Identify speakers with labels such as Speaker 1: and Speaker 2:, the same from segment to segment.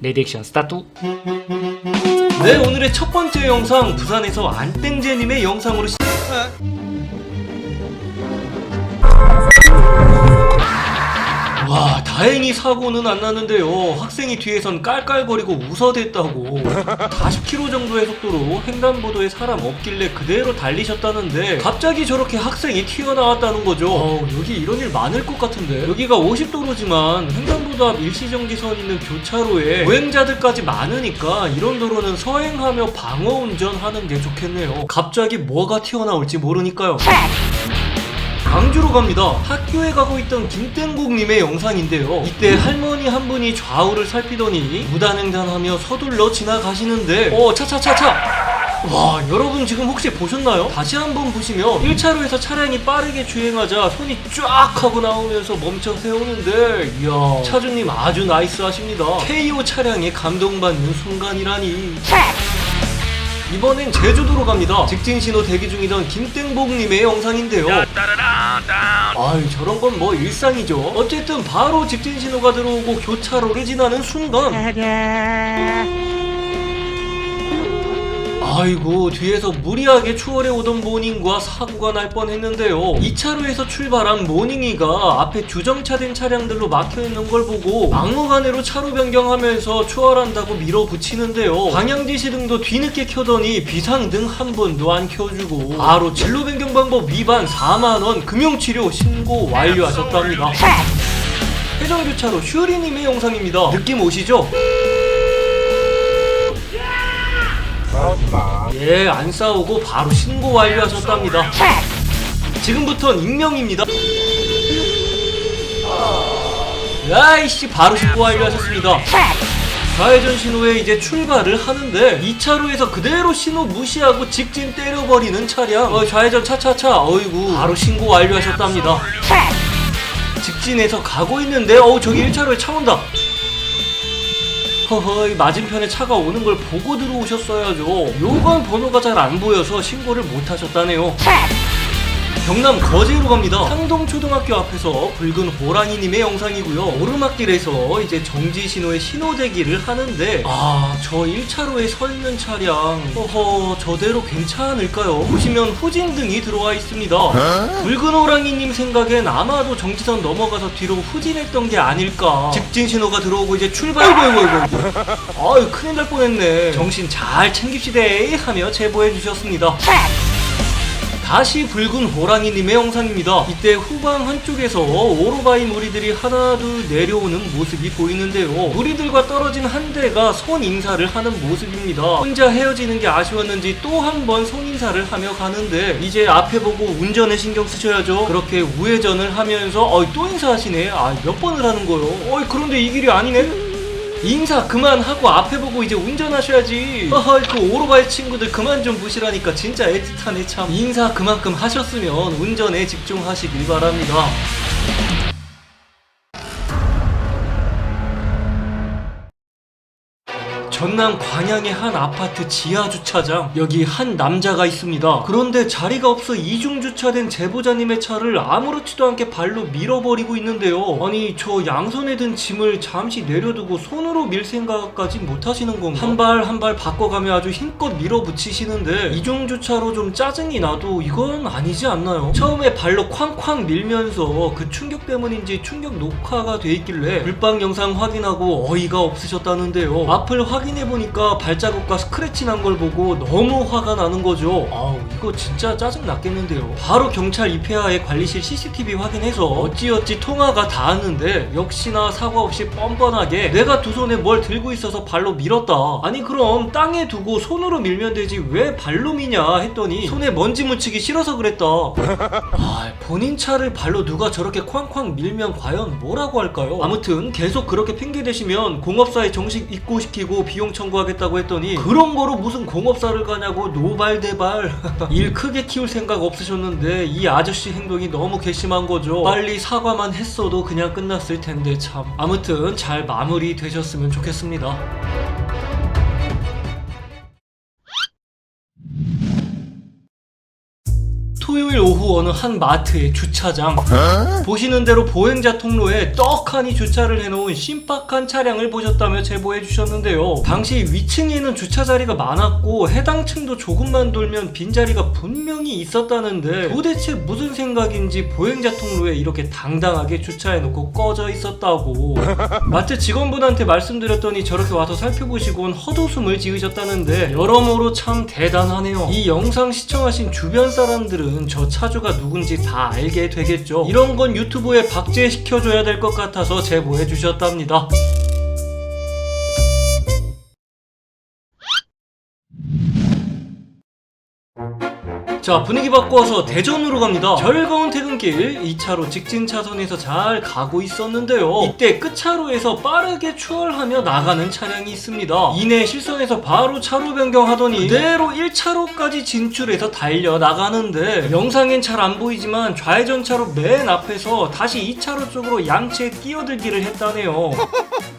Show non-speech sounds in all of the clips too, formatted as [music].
Speaker 1: 레디액션 스타트. 네 오늘의 첫 번째 영상 부산에서 안땡제님의 영상으로 시... 와 다행히 사고는 안 났는데요. 학생이 뒤에선 깔깔거리고 웃어댔다고. 40km 정도의 속도로 횡단보도에 사람 없길래 그대로 달리셨다는데 갑자기 저렇게 학생이 튀어나왔다는 거죠. 어, 여기 이런 일 많을 것 같은데. 여기가 50도로지만 횡단 앞 일시정지선 있는 교차로에 보행자들까지 많으니까 이런 도로는 서행하며 방어 운전하는 게 좋겠네요 갑자기 뭐가 튀어나올지 모르니까요 광주로 갑니다. 학교에 가고 있던 김땡국님의 영상인데요. 이때 할머니 한 분이 좌우를 살피더니 무단횡단하며 서둘러 지나가시는데 어 차차차차 와 여러분 지금 혹시 보셨나요? 다시 한번 보시면 1차로에서 차량이 빠르게 주행하자 손이 쫙 하고 나오면서 멈춰 세우는데 이야 차주님 아주 나이스 하십니다 KO 차량에 감동받는 순간이라니 이번엔 제주도로 갑니다. 직진 신호 대기 중이던 김땡복님의 영상인데요. 아유 저런 건 뭐 일상이죠. 어쨌든 바로 직진 신호가 들어오고 교차로를 지나는 순간 아이고 뒤에서 무리하게 추월해 오던 모닝과 사고가 날 뻔했는데요. 2차로에서 출발한 모닝이가 앞에 주정차된 차량들로 막혀있는 걸 보고 막무가내로 차로 변경하면서 추월한다고 밀어붙이는데요. 방향 지시등도 뒤늦게 켜더니 비상등 한 번도 안 켜주고 바로 진로 변경 방법 위반 4만원 금융치료 신고 완료하셨답니다. 회전교차로 슈리님의 영상입니다. 느낌 오시죠? 예, 안 싸우고 바로 신고 완료하셨답니다. 지금부턴 익명입니다. 야이씨, 바로 신고 완료하셨습니다. 좌회전 신호에 이제 출발을 하는데 2차로에서 그대로 신호 무시하고 직진 때려버리는 차량 어, 좌회전 차차차 어이구 바로 신고 완료하셨답니다 직진해서 가고 있는데 어우 저기 1차로에 차 온다 허허이 맞은편에 차가 오는 걸 보고 들어오셨어야죠. 요관 번호가 잘 안 보여서 신고를 못 하셨다네요 경남 거제로 갑니다. 상동초등학교 앞에서 붉은 호랑이님의 영상이고요. 오르막길에서 이제 정지 신호에 신호 대기를 하는데 아. 저 1차로에 서 있는 차량. 허허 저대로 괜찮을까요? 보시면 후진등이 들어와 있습니다. 붉은 호랑이님 생각엔 아마도 정지선 넘어가서 뒤로 후진했던 게 아닐까. 직진 신호가 들어오고 이제 출발. 아이고 아이고 아이고 아유 큰일 날 뻔했네. 정신 잘 챙깁시대. 하며 제보해 주셨습니다 다시 붉은 호랑이님의 영상입니다. 이때 후방 한쪽에서 오토바이 무리들이 하나둘 내려오는 모습이 보이는데요. 무리들과 떨어진 한 대가 손 인사를 하는 모습입니다. 혼자 헤어지는 게 아쉬웠는지 또 한 번 손 인사를 하며 가는데 이제 앞에 보고 운전에 신경 쓰셔야죠. 그렇게 우회전을 하면서 어이 또 인사하시네. 아 몇 번을 하는 거요? 어이 그런데 이 길이 아니네. 인사 그만하고 앞에 보고 이제 운전하셔야지. 허허 그 오토바이 친구들 그만 좀 보시라니까 진짜 애틋하네 참. 인사 그만큼 하셨으면 운전에 집중하시길 바랍니다 전남 광양의 한 아파트 지하 주차장 여기 한 남자가 있습니다. 그런데 자리가 없어 이중 주차된 제보자님의 차를 아무렇지도 않게 발로 밀어버리고 있는데요. 아니 저 양손에 든 짐을 잠시 내려두고 손으로 밀 생각까지 못 하시는 건가? 한 발 한 발 바꿔가며 아주 힘껏 밀어붙이시는데 이중 주차로 좀 짜증이 나도 이건 아니지 않나요? 처음에 발로 쾅쾅 밀면서 그 충격 때문인지 충격 녹화가 돼 있길래 불방 영상 확인하고 어이가 없으셨다는데요. 앞을 확인해 보니까 발자국과 스크래치 난 걸 보고 너무 화가 나는 거죠. 아우 이거 진짜 짜증 났겠는데요. 바로 경찰 입회하에 관리실 CCTV 확인해서 어찌어찌 통화가 닿았는데 역시나 사과 없이 뻔뻔하게 내가 두 손에 뭘 들고 있어서 발로 밀었다. 아니 그럼 땅에 두고 손으로 밀면 되지 왜 발로 미냐 했더니 손에 먼지 묻히기 싫어서 그랬다. [laughs] 아, 본인 차를 발로 누가 저렇게 쾅쾅 밀면 과연 뭐라고 할까요? 아무튼 계속 그렇게 핑계 대시면 공업사에 정식 입고시키고 비용 청구하겠다고 했더니 그런 거로 무슨 공업사를 가냐고 노발대발 [laughs] 일 크게 키울 생각 없으셨는데 이 아저씨 행동이 너무 괘씸한 거죠. 빨리 사과만 했어도 그냥 끝났을 텐데 참. 아무튼 잘 마무리 되셨으면 좋겠습니다. 토요일 오후 어느 한 마트의 주차장. 보시는 대로 보행자 통로에 떡하니 주차를 해놓은 신박한 차량을 보셨다며 제보해 주셨는데요. 당시 위층에 는 주차 자리가 많았고 해당 층도 조금만 돌면 빈자리가 분명히 있었다는데 도대체 무슨 생각인지 보행자 통로에 이렇게 당당하게 주차해놓고 꺼져 있었다고. [laughs] 마트 직원분한테 말씀드렸더니 저렇게 와서 살펴보시곤 헛웃음을 지으셨다는데 여러모로 참 대단하네요. 이 영상 시청하신 주변 사람들은 저 차주가 누군지 다 알게 되겠죠. 이런 건 유튜브에 박제시켜줘야 될 것 같아서 제보해 주셨답니다 자 분위기 바꿔서 대전으로 갑니다. 즐거운 퇴근길 2차로 직진 차선에서 잘 가고 있었는데요. 이때 끝차로에서 빠르게 추월하며 나가는 차량이 있습니다. 이내 실선에서 바로 차로 변경하더니 그대로 1차로까지 진출해서 달려 나가는데 영상엔 잘 안 보이지만 좌회전차로 맨 앞에서 다시 2차로 쪽으로 양채 끼어들기를 했다네요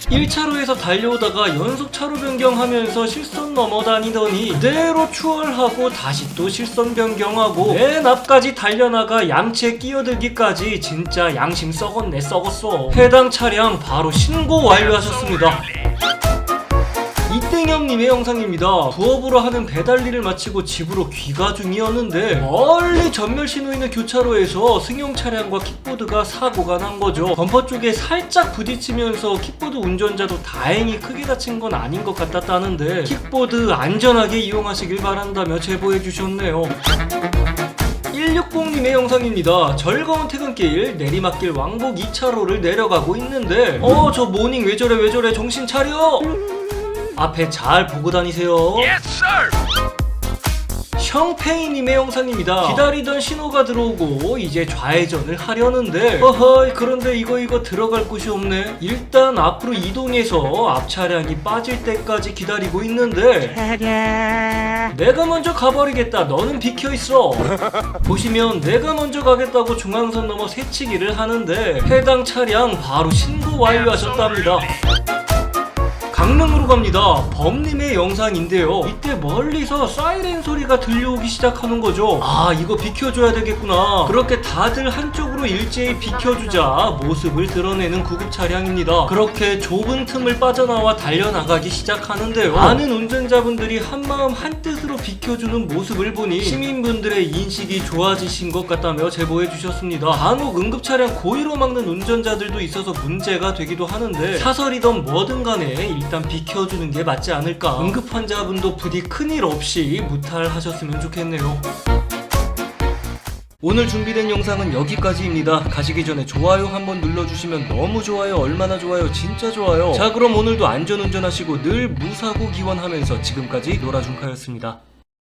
Speaker 1: 1차로에서 달려오다가 연속 차로 변경하면서 실선 넘어다니더니 그대로 추월하고 다시 또 실선 변경하고 맨 앞까지 달려나가 양채 끼어들기까지 진짜 양심 썩었네 썩었어. 해당 차량 바로 신고 완료하셨습니다 이땡형님의 영상입니다. 부업으로 하는 배달 일을 마치고 집으로 귀가 중이었는데 멀리 전멸 신호 있는 교차로에서 승용 차량과 킥보드가 사고가 난 거죠. 범퍼 쪽에 살짝 부딪히면서 킥보드 운전자도 다행히 크게 다친 건 아닌 것 같았다는데 킥보드 안전하게 이용하시길 바란다며 제보해 주셨네요. 160님의 영상입니다. 즐거운 퇴근길 내리막길 왕복 2차로를 내려가고 있는데 어 저 모닝 왜 저래 왜 저래 정신 차려 앞에 잘 보고 다니세요 형페이님의 영상입니다. 기다리던 신호가 들어오고 이제 좌회전을 하려는데 어허이 그런데 이거 이거 들어갈 곳이 없네. 일단 앞으로 이동해서 앞 차량이 빠질 때까지 기다리고 있는데 내가 먼저 가버리겠다. 너는 비켜 있어. 보시면 내가 먼저 가겠다고 중앙선 넘어 새치기를 하는데 해당 차량 바로 신고 완료하셨답니다. 강릉으로 갑니다. 범님의 영상인데요. 이때 멀리서 사이렌 소리가 들려오기 시작하는 거죠. 아, 이거 비켜줘야 되겠구나. 그렇게 다들 한쪽으로 일제히 비켜주자 모습을 드러내는 구급 차량입니다. 그렇게 좁은 틈을 빠져나와 달려나가기 시작하는데요. 많은 운전자분들이 한마음 한뜻으로 비켜주는 모습을 보니 시민분들의 인식이 좋아지신 것 같다며 제보해 주셨습니다. 간혹 응급 차량 고의로 막는 운전자들도 있어서 문제가 되기도 하는데 사설이던 뭐든 간에 일단 비켜주는 게 맞지 않을까. 응급 환자분도 부디 큰일 없이 무탈하셨으면 좋겠네요. 오늘 준비된 영상은 여기까지입니다. 가시기 전에 좋아요 한번 눌러주시면 너무 좋아요, 얼마나 좋아요, 진짜 좋아요. 자, 그럼 오늘도 안전운전하시고 늘 무사고 기원하면서 지금까지 노라준카였습니다.